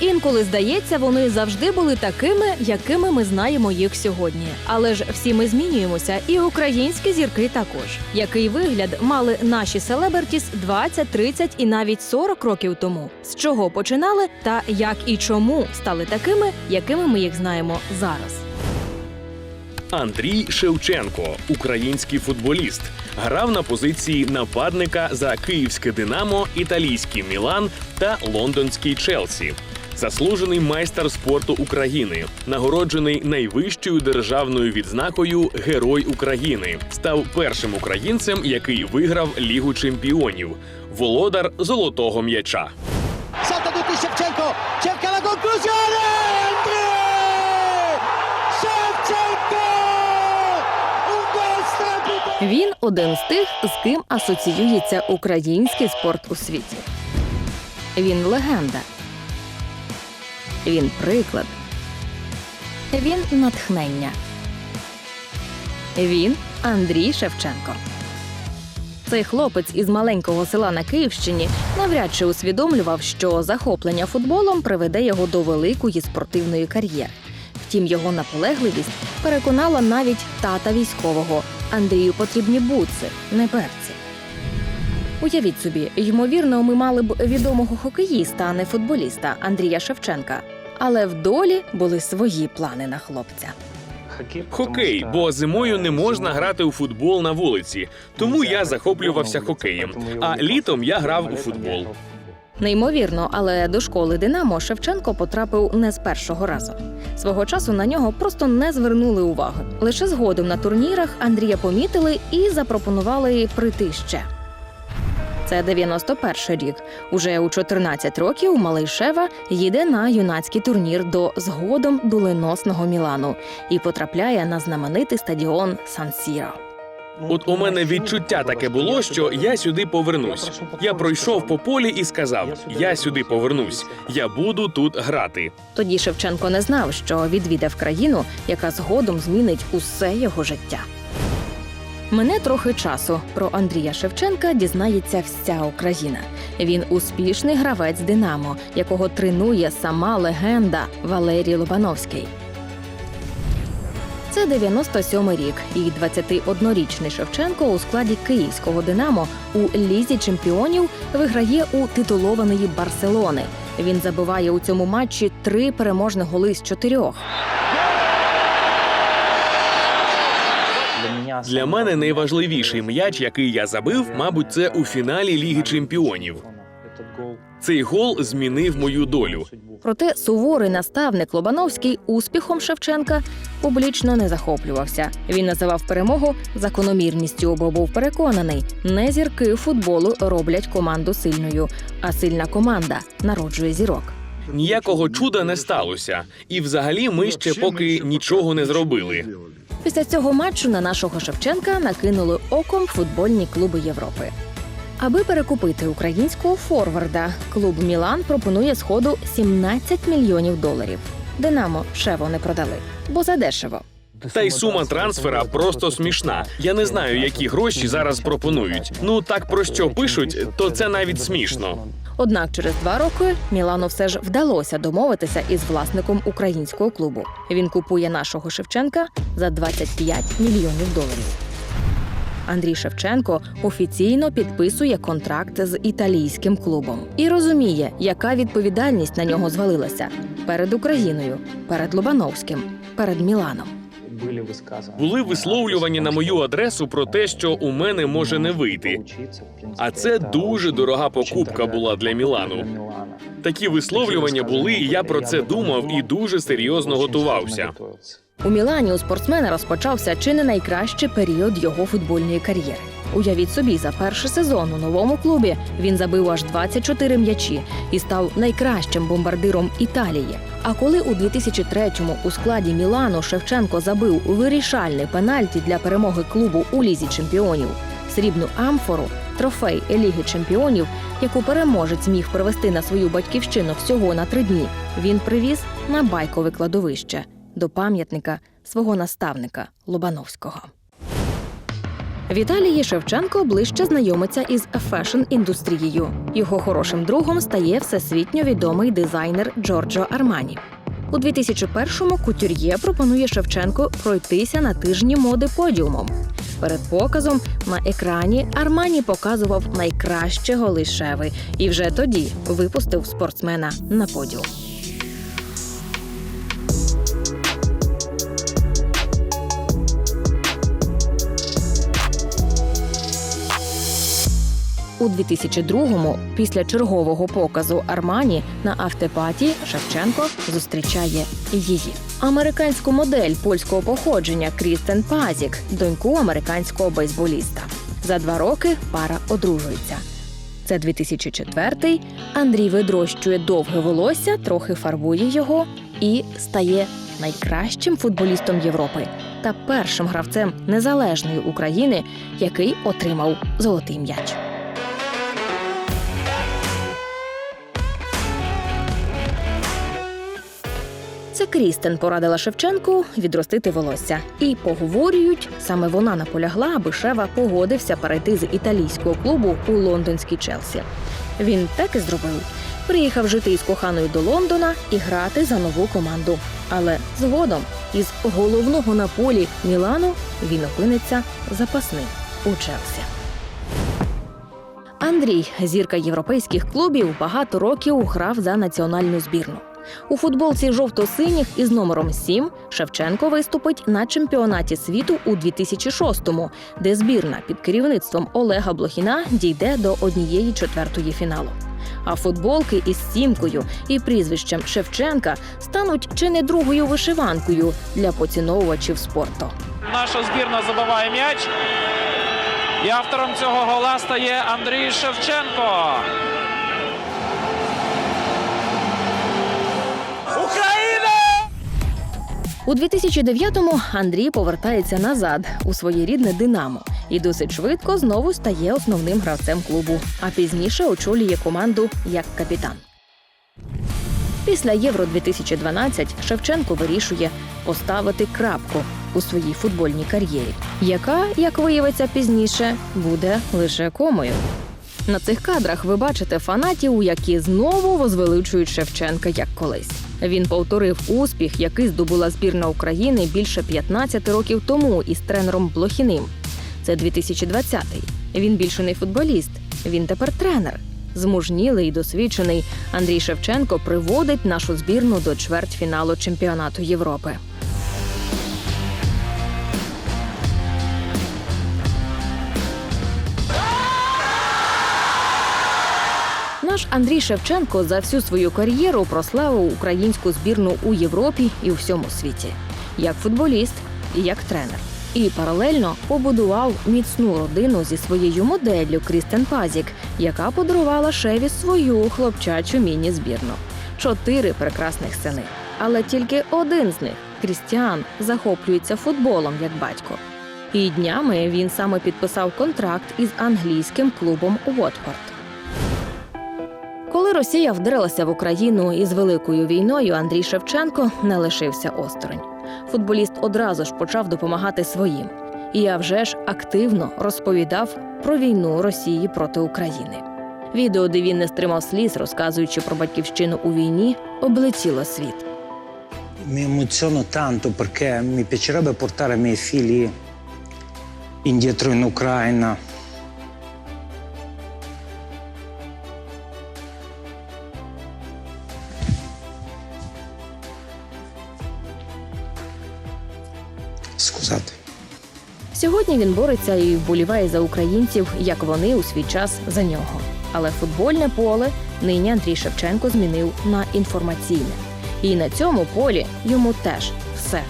Інколи здається, вони завжди були такими, якими ми знаємо їх сьогодні. Але ж всі ми змінюємося, і українські зірки також. Який вигляд мали наші селебертіс 20, 30 і навіть 40 років тому? З чого починали, та як і чому стали такими, якими ми їх знаємо зараз? Андрій Шевченко, український футболіст, грав на позиції нападника за київське Динамо, італійський Мілан та лондонський Челсі. Заслужений майстер спорту України, нагороджений найвищою державною відзнакою Герой України, став першим українцем, який виграв Лігу чемпіонів, володар золотого м'яча. Shevchenko un gol strepitoso Він один з тих, з ким асоціюється український спорт у світі. Він легенда. Він приклад. Він натхнення. Він Андрій Шевченко. Цей хлопець із маленького села на Київщині навряд чи усвідомлював, що захоплення футболом приведе його до великої спортивної кар'єри. Втім, його наполегливість переконала навіть тата військового. Андрію потрібні буци, не перці. Уявіть собі, ймовірно, ми мали б відомого хокеїста, а не футболіста Андрія Шевченка. Але в долі були свої плани на хлопця. Хокей, бо зимою не можна грати у футбол на вулиці, тому я захоплювався хокеєм. А літом я грав у футбол. Неймовірно, але до школи Динамо Шевченко потрапив не з першого разу. Свого часу на нього просто не звернули уваги. Лише згодом на турнірах Андрія помітили і запропонували прийти ще. Це 91 рік. Уже у 14 років малий Шева їде на юнацький турнір до згодом доленосного Мілану і потрапляє на знаменитий стадіон Сан-Сіро. От у мене відчуття таке було, що я сюди повернусь. Я пройшов по полі і сказав: я сюди повернусь, я буду тут грати. Тоді Шевченко не знав, що відвідав країну, яка згодом змінить усе його життя. Мине трохи часу. Про Андрія Шевченка дізнається вся Україна. Він успішний гравець Динамо, якого тренує сама легенда Валерій Лобановський. Це 97-й рік, і 21-річний Шевченко у складі київського Динамо у лізі чемпіонів виграє у титулованої Барселони. Він забиває у цьому матчі три переможні голи з чотирьох. Для мене найважливіший м'яч, який я забив, мабуть, це у фіналі Ліги Чемпіонів. Цей гол змінив мою долю. Проте суворий наставник Лобановський успіхом Шевченка публічно не захоплювався. Він називав перемогу закономірністю, бо був переконаний, не зірки футболу роблять команду сильною, а сильна команда народжує зірок. Ніякого чуда не сталося, і взагалі ми ще поки нічого не зробили. Після цього матчу на нашого Шевченка накинули оком футбольні клуби Європи. Аби перекупити українського форварда, клуб Мілан пропонує сходу 17 мільйонів доларів. Динамо Шево не продали, бо задешево. Та й сума трансфера просто смішна. Я не знаю, які гроші зараз пропонують. Ну так про що пишуть, то це навіть смішно. Однак через два роки Мілану все ж вдалося домовитися із власником українського клубу. Він купує нашого Шевченка за 25 мільйонів доларів. Андрій Шевченко офіційно підписує контракт з італійським клубом і розуміє, яка відповідальність на нього звалилася перед Україною, перед Лобановським, перед Міланом. Були висловлювані на мою адресу про те, що у мене може не вийти. А це дуже дорога покупка була для Мілану. Такі висловлювання були, і я про це думав і дуже серйозно готувався. У Мілані у спортсмена розпочався чи не найкращий період його футбольної кар'єри. Уявіть собі, за перший сезон у новому клубі він забив аж 24 м'ячі і став найкращим бомбардиром Італії. А коли у 2003-му у складі Мілану Шевченко забив вирішальний пенальті для перемоги клубу у лізі чемпіонів, срібну амфору, трофей Ліги чемпіонів, яку переможець міг привезти на свою батьківщину всього на три дні, він привіз на байкове кладовище до пам'ятника свого наставника Лобановського. В Італії Шевченко ближче знайомиться із фешн-індустрією. Його хорошим другом стає всесвітньо відомий дизайнер Джорджо Армані. У 2001-му кутюр'є пропонує Шевченку пройтися на тижні моди подіумом. Перед показом на екрані Армані показував найкраще голи шеви і вже тоді випустив спортсмена на подіум. У 2002-му, після чергового показу Армані на автопаті Шевченко зустрічає її. Американську модель польського походження Крістен Пазік, доньку американського бейсболіста. За два роки пара одружується. Це 2004-й. Андрій видрощує довге волосся, трохи фарбує його і стає найкращим футболістом Європи та першим гравцем незалежної України, який отримав золотий м'яч. Крістен порадила Шевченку відростити волосся. І поговорюють, саме вона наполягла, аби Шева погодився перейти з італійського клубу у лондонський Челсі. Він так і зробив. Приїхав жити із коханою до Лондона і грати за нову команду. Але згодом із головного на полі Мілану він опиниться запасним у Челсі. Андрій, зірка європейських клубів, багато років грав за національну збірну. У футболці жовто-синіх із номером 7 Шевченко виступить на чемпіонаті світу у 2006-му, де збірна під керівництвом Олега Блохіна дійде до однієї четвертої фіналу. А футболки із сімкою і прізвищем Шевченка стануть чи не другою вишиванкою для поціновувачів спорту. Наша збірна забиває м'яч. І автором цього гола стає Андрій Шевченко. У 2009-му Андрій повертається назад у своє рідне Динамо і досить швидко знову стає основним гравцем клубу, а пізніше очолює команду як капітан. Після Євро 2012 Шевченко вирішує поставити крапку у своїй футбольній кар'єрі, яка, як виявиться пізніше, буде лише комою. На цих кадрах ви бачите фанатів, які знову возвеличують Шевченка як колись. Він повторив успіх, який здобула збірна України більше 15 років тому із тренером Блохіним. Це 2020-й. Він більше не футболіст, він тепер тренер. Змужнілий і досвідчений Андрій Шевченко приводить нашу збірну до чвертьфіналу чемпіонату Європи. Наш Андрій Шевченко за всю свою кар'єру прославив українську збірну у Європі і у всьому світі, як футболіст і як тренер. І паралельно побудував міцну родину зі своєю моделлю Крістен Пазік, яка подарувала Шеві свою хлопчачу міні-збірну. Чотири прекрасних сини. Але тільки один з них Крістіан захоплюється футболом як батько. І днями він саме підписав контракт із англійським клубом Уотфорд. Коли Росія вдрилася в Україну із великою війною, Андрій Шевченко не лишився осторонь. Футболіст одразу ж почав допомагати своїм. І а вже ж активно розповідав про війну Росії проти України. Відео, де він не стримав сліз, розказуючи про батьківщину у війні, облетіло світ. Mi emoziono tanto perché mi piacerebbe portare i miei figli indietro in. Сьогодні він бореться і вболіває за українців, як вони у свій час за нього. Але футбольне поле нині Андрій Шевченко змінив на інформаційне. І на цьому полі йому теж все.